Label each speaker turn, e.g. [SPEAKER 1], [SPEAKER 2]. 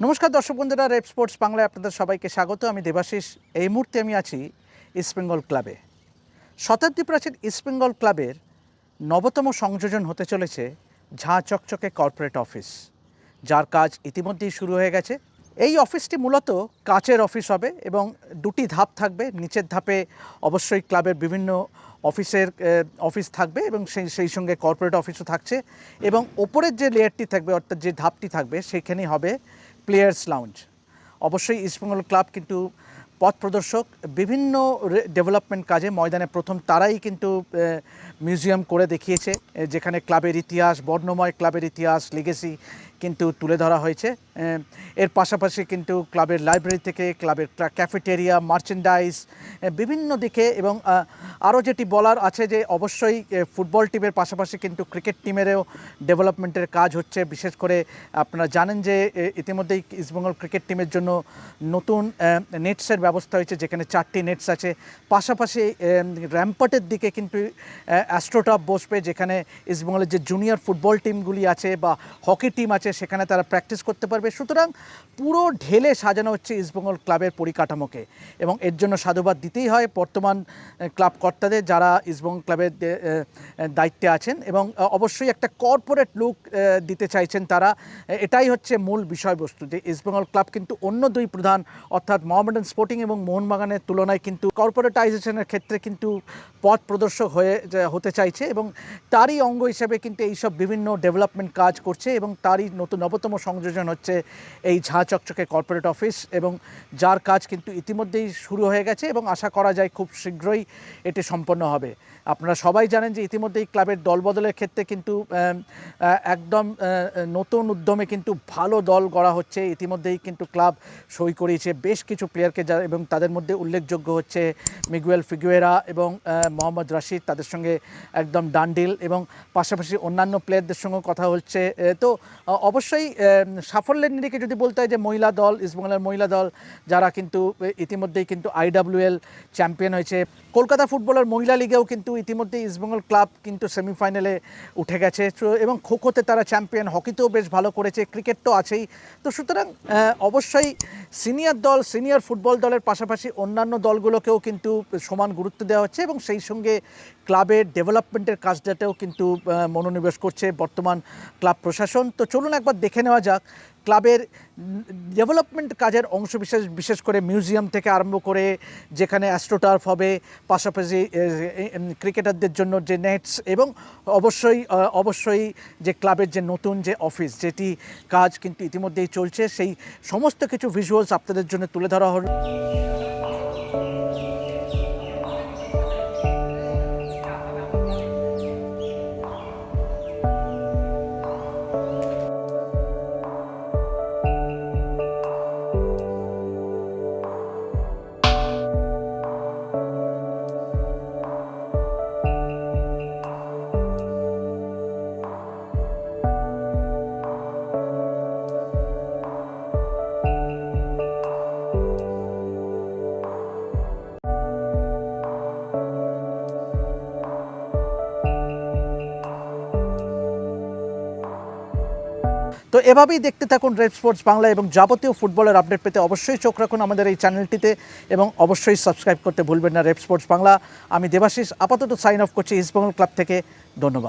[SPEAKER 1] নমস্কার দর্শক বন্ধুরা, রেপ স্পোর্টস বাংলায় আপনাদের সবাইকে স্বাগত। আমি দেবাশিস। এই মুহূর্তে আমি আছি ইস্টবেঙ্গল ক্লাবে। শতাব্দী প্রাচীন ইস্টবেঙ্গল ক্লাবের নবতম সংযোজন হতে চলেছে ঝাঁ চকচকে কর্পোরেট অফিস, যার কাজ ইতিমধ্যেই শুরু হয়ে গেছে। এই অফিসটি মূলত কাচের অফিস হবে এবং দুটি ধাপ থাকবে। নিচের ধাপে অবশ্যই ক্লাবের বিভিন্ন অফিসের অফিস থাকবে এবং সেই সেই সঙ্গে কর্পোরেট অফিসও থাকছে এবং ওপরের যে লেয়ারটি থাকবে, অর্থাৎ যে ধাপটি থাকবে, সেখানেই হবে প্লেয়ার্স লাউঞ্জ অবশ্যই ইস্টবেঙ্গল ক্লাব কিন্তু পথ প্রদর্শক। বিভিন্ন ডেভেলপমেন্ট কাজে ময়দানে প্রথম তারাই কিন্তু মিউজিয়াম করে দেখিয়েছে। যেখানে ক্লাবের ইতিহাস, বর্ণময় ক্লাবের ইতিহাস লিগেসি কিন্তু তুলে ধরা হয়েছে। এর পাশাপাশি কিন্তু ক্লাবের লাইব্রেরি থেকে ক্লাবের ক্যাফেটেরিয়া মার্চেন্ডাইজ বিভিন্ন দিকে এবং আরও যেটি বলার আছে যে অবশ্যই ফুটবল টিমের পাশাপাশি কিন্তু ক্রিকেট টিমেরও ডেভেলপমেন্টের কাজ হচ্ছে। বিশেষ করে আপনারা জানেন যে ইতিমধ্যেই ইস্টবেঙ্গল ক্রিকেট টিমের জন্য নতুন নেটসের ব্যবস্থা হয়েছে, যেখানে চারটি নেটস আছে। পাশাপাশি র্যাম্পটের দিকে কিন্তু অ্যাস্ট্রোটপ বসবে, যেখানে ইস্টবেঙ্গলের যে জুনিয়র ফুটবল টিমগুলি আছে বা হকি টিম আছে, সেখানে তারা প্র্যাকটিস করতে পারবে। সুতরাং পুরো ঢেলে সাজানো হচ্ছে ইস্টবেঙ্গল ক্লাবের পরিকাঠামোকে এবং এর জন্য সাধুবাদ দিতেই হয়। বর্তমান ক্লাব কর্তাদের যারা ইস্টবেঙ্গল ক্লাবের দায়িত্বে আছেন এবং অবশ্যই একটা কর্পোরেট লুক দিতে চাইছেন তারা। এটাই হচ্ছে মূল বিষয়বস্তু যে ইস্টবেঙ্গল ক্লাব কিন্তু অন্য দুই প্রধান, অর্থাৎ মোহামেডান স্পোর্টিং এবং মোহনবাগানের তুলনায় কিন্তু কর্পোরেটাইজেশনের ক্ষেত্রে কিন্তু পথ প্রদর্শক হয়ে হতে চাইছে এবং তারই অঙ্গ হিসেবে কিন্তু এইসব বিভিন্ন ডেভেলপমেন্ট কাজ করছে এবং তারই নতুন, নবতম সংযোজন হচ্ছে এই ঝাঁ চকচকে কর্পোরেট অফিস এবং যার কাজ কিন্তু ইতিমধ্যেই শুরু হয়ে গেছে এবং আশা করা যায় খুব শীঘ্রই এটি সম্পন্ন হবে। আপনারা সবাই জানেন যে ইতিমধ্যেই ক্লাবের দলবদলের ক্ষেত্রে কিন্তু একদম নতুন উদ্যমে কিন্তু ভালো দল গড়া হচ্ছে। ইতিমধ্যেই কিন্তু ক্লাব সই করিয়েছে বেশ কিছু প্লেয়ারকে যা, এবং তাদের মধ্যে উল্লেখযোগ্য হচ্ছে মিগুয়েল ফিগুয়েরা এবং মোহাম্মদ রাশিদ তাদের সঙ্গে একদম ডান্ডিল এবং পাশাপাশি অন্যান্য প্লেয়ারদের সঙ্গেও কথা হচ্ছে। তো অবশ্যই সাফল্যের নিরিখে যদি বলতে হয় যে মহিলা দল, ইস্টবেঙ্গলের মহিলা দল, যারা কিন্তু ইতিমধ্যেই কিন্তু আইডাব্লিউএল চ্যাম্পিয়ন হয়েছে। কলকাতা ফুটবলের মহিলা লিগেও কিন্তু ইতিমধ্যেই ইস্টবেঙ্গল ক্লাব কিন্তু সেমিফাইনালে উঠে গেছে। এবং খোখোতে তারা চ্যাম্পিয়ন হকিতেও বেশ ভালো করেছে ক্রিকেট তো আছেই। তো সুতরাং অবশ্যই সিনিয়র দল সিনিয়র ফুটবল দলের পাশাপাশি অন্যান্য দলগুলোকেও কিন্তু সমান গুরুত্ব দেওয়া হচ্ছে এবং সেই সঙ্গে ক্লাবের ডেভেলপমেন্টের কাজটাতেও কিন্তু মনোনিবেশ করছে বর্তমান ক্লাব প্রশাসন। তো চলুন একবার দেখে নেওয়া যাক ক্লাবের ডেভেলপমেন্ট কাজের অংশ বিশেষ বিশেষ করে মিউজিয়াম থেকে আরম্ভ করে যেখানে অ্যাস্ট্রোটার্ফ হবে, পাশাপাশি ক্রিকেটারদের জন্য যে নেটস এবং অবশ্যই অবশ্যই যে ক্লাবের যে নতুন যে অফিস যেটি কাজ কিন্তু ইতিমধ্যেই চলছে, সেই সমস্ত কিছু ভিজুয়ালস আপনাদের জন্য তুলে ধরা হলো। তো এভাবেই দেখতে থাকুন রেড স্পোর্টস বাংলা এবং যাবতীয় ফুটবলের আপডেট পেতে অবশ্যই চোখ রাখুন আমাদের এই চ্যানেলটিতে এবং অবশ্যই সাবস্ক্রাইব করতে ভুলবেন না রেড স্পোর্টস বাংলা। আমি দেবাশিস, আপাতত সাইন অফ করছি ইস্টবেঙ্গল ক্লাব থেকে। ধন্যবাদ।